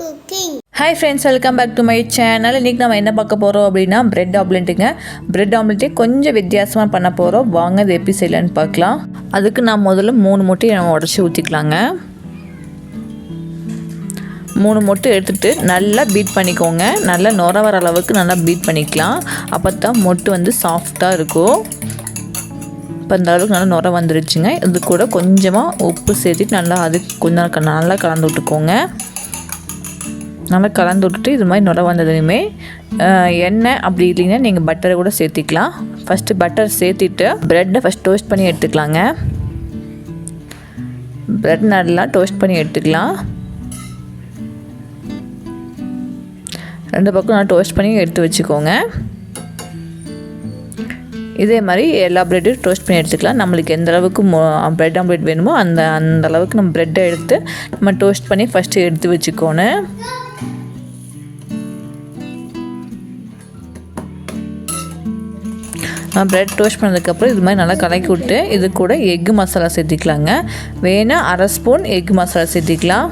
Cooking hi friends welcome back to my channel இன்றைக்கி நம்ம என்ன பார்க்க போகிறோம் அப்படின்னா பிரெட் ஆம்லெட்டுங்க பிரெட் ஆம்லெட்டே கொஞ்சம் வித்தியாசமாக பண்ண போகிறோம் வாங்க அது எப்படி செய்யலான்னு பார்க்கலாம். அதுக்கு நான் முதல்ல மூணு முட்டையை நம்ம உடச்சி ஊற்றிக்கலாங்க மூணு மொட்டு எடுத்துகிட்டு நல்லா பீட் பண்ணிக்கோங்க. நல்லா நுர வர அளவுக்கு நல்லா பீட் பண்ணிக்கலாம். அப்போ தான் மொட்டு வந்து சாஃப்டாக இருக்கும். இப்போ அந்த அளவுக்கு நல்லா நுர வந்துருச்சுங்க. இது கூட கொஞ்சமாக உப்பு சேர்த்துட்டு நல்லா அது கொஞ்சம் நல்லா கலந்து விட்டுக்கோங்க. நல்லா கலந்து விட்டுட்டு இது மாதிரி நுர வந்ததுமே எண்ணெய் அப்படி இல்லைன்னா நீங்கள் பட்டரை கூட சேர்த்திக்கலாம். ஃபஸ்ட்டு பட்டர் சேர்த்திட்டு ப்ரெட்டை ஃபஸ்ட் டோஸ்ட் பண்ணி எடுத்துக்கலாங்க. ப்ரெட் நல்லா டோஸ்ட் பண்ணி எடுத்துக்கலாம். ரெண்டு பக்கம் நான் டோஸ்ட் பண்ணி எடுத்து வச்சுக்கோங்க. இதே மாதிரி எல்லா ப்ரெட்டையும் டோஸ்ட் பண்ணி எடுத்துக்கலாம். நம்மளுக்கு எந்த அளவுக்கு ப்ரெட் ஆம்லேட் வேணுமோ அந்த அந்த அளவுக்கு நம்ம ப்ரெட்டை எடுத்து நம்ம டோஸ்ட் பண்ணி ஃபஸ்ட்டு எடுத்து வச்சுக்கோணும். ப்ரெட் டோஸ்ட் பண்ணதுக்கப்புறம் இது மாதிரி நல்லா கலக்கி விட்டு இது கூட எக்கு மசாலா சேர்த்திக்கலாங்க. வேணால் அரை ஸ்பூன் எக் மசாலா சேர்த்திக்கலாம்.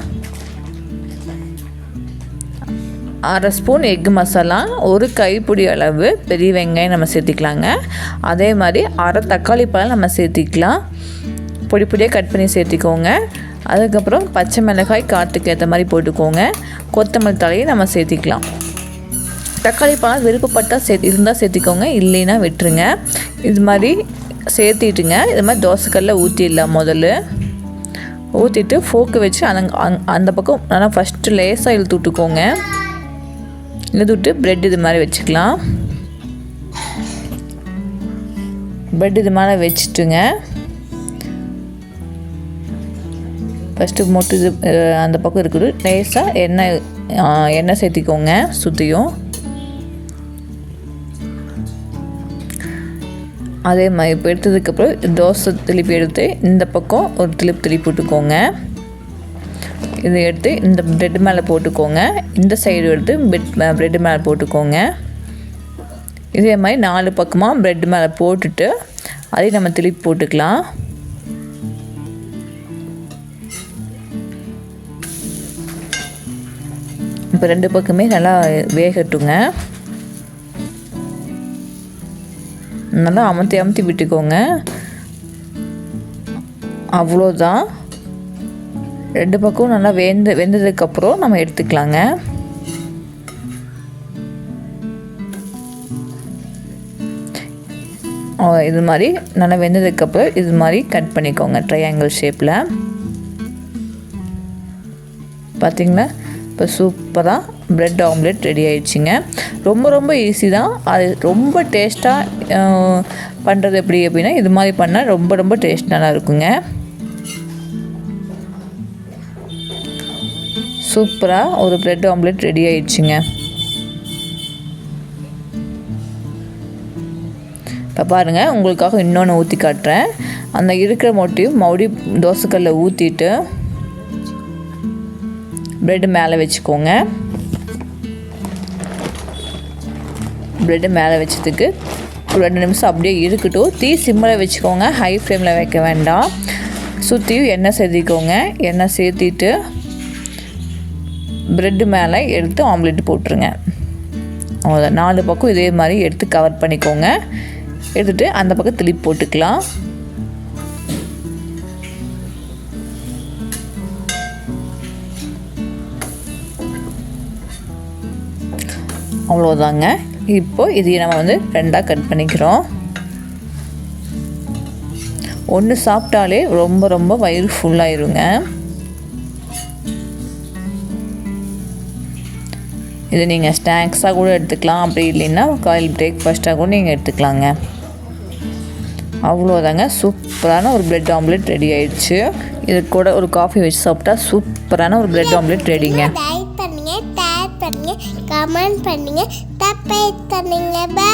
அரை ஸ்பூன் எக் மசாலா ஒரு கைப்பிடி அளவு பெரிய வெங்காயம் நம்ம சேர்த்திக்கலாங்க. அதே மாதிரி அரை தக்காளி பழம் நம்ம சேர்த்திக்கலாம். பொடி பொடியாக கட் பண்ணி சேர்த்திக்கோங்க. அதுக்கப்புறம் பச்சை மிளகாய் காற்றுக்கு ஏற்ற மாதிரி போட்டுக்கோங்க. கொத்தமல்லி தலையை நம்ம சேர்த்திக்கலாம். தக்காளி பழம் விருப்பப்பட்டால் சே இருந்தால் சேர்த்திக்கோங்க இல்லைன்னா விட்டுருங்க. இது மாதிரி சேர்த்திட்டுங்க. இது மாதிரி தோசைக்கல்ல ஊற்றிடலாம் முதல்ல. ஊற்றிட்டு ஃபோக்கு வச்சு அந் அந்த பக்கம் நல்லா ஃபஸ்ட்டு லேசாக இழுத்து விட்டுக்கோங்க. இழுத்து விட்டு ப்ரெட் இது மாதிரி வச்சுக்கலாம். ப்ரெட் இது மாதிரி வச்சுட்டுங்க. ஃபஸ்ட்டு மொட்டு இது அந்த பக்கம் இருக்குது. லேசாக எண்ணெய் எண்ணெய் சேர்த்திக்கோங்க சுற்றியும் அதே மாதிரி இப்போ எடுத்ததுக்கப்புறம் தோசை திருப்பி எடுத்து இந்த பக்கம் ஒரு திருப்பி திருப்பி போட்டுக்கோங்க. இதை எடுத்து இந்த ப்ரெட் மேலே போட்டுக்கோங்க. இந்த சைடு எடுத்து பெட் ப்ரெட்டு மேலே போட்டுக்கோங்க. இதே மாதிரி நாலு பக்கமாக ப்ரெட் மேலே போட்டுட்டு அதையும் நம்ம திருப்பி போட்டுக்கலாம். இப்போ ரெண்டு பக்கமே நல்லா வேகட்டுங்க. நல்லா அமுத்தி அமுத்தி விட்டுக்கோங்க. அவ்வளோதான். ரெண்டு பக்கம் நல்லா வெந்து வெந்ததுக்கப்புறம் நம்ம எடுத்துக்கலாங்க. இது மாதிரி நல்லா வெந்ததுக்கப்புறம் இது மாதிரி கட் பண்ணிக்கோங்க ட்ரையாங்கிள் ஷேப்பில் பார்த்திங்களா இப்போ சூப்பராக ப்ரெட் ஆம்லெட் ரெடி ஆயிடுச்சுங்க. ரொம்ப ரொம்ப ஈஸி தான். அது ரொம்ப டேஸ்ட்டாக பண்ணுறது எப்படி அப்படின்னா இது மாதிரி பண்ணால் ரொம்ப ரொம்ப டேஸ்ட் நல்லா இருக்குங்க. சூப்பராக ஒரு ப்ரெட் ஆம்லெட் ரெடி ஆயிடுச்சுங்க. இப்போ பாருங்கள் உங்களுக்காக இன்னொன்று ஊற்றி காட்டுறேன். அந்த இருக்கிற மொட்டையும் மறுபடியும் தோசைக்கல்ல ஊற்றிட்டு ப்ரெட்டு மேலே வச்சுக்கோங்க. ப்ரெட்டு மேலே வச்சதுக்கு ஒரு ரெண்டு நிமிஷம் அப்படியே இருக்கட்டும். தீ சிம்மில் வச்சுக்கோங்க. ஹை ஃப்ளேமில் வைக்க வேண்டாம். சுற்றியும் எண்ணெய் சேர்த்திக்கோங்க எண்ணெய் சேர்த்திட்டு ப்ரெட்டு மேலே எடுத்து ஆம்லெட் போட்டுருங்க. அவ்வளோதான் நாலு பக்கம் இதே மாதிரி எடுத்து கவர் பண்ணிக்கோங்க. எடுத்துகிட்டு அந்த பக்கம் திருப்பி போட்டுக்கலாம். அவ்வளோதாங்க இப்போது இதையும் நம்ம வந்து ரெண்டாக கட் பண்ணிக்கிறோம். ஒன்று சாப்பிட்டாலே ரொம்ப ரொம்ப வயிறு ஃபுல்லாயிருங்க இது நீங்கள் ஸ்நாக்ஸாக கூட எடுத்துக்கலாம். அப்படி இல்லைன்னா காயில் பிரேக்ஃபாஸ்ட்டாக கூட நீங்கள் எடுத்துக்கலாங்க. அவ்வளோதாங்க சூப்பரான ஒரு பிரெட் ஆம்லெட் ரெடி ஆயிடுச்சு. இது கூட ஒரு காஃபி வச்சு சாப்பிட்டா சூப்பரான ஒரு பிரெட் ஆம்லெட் ரெடிங்க கமெண்ட் பண்ணுங்க. தப்பை பண்ணுங்க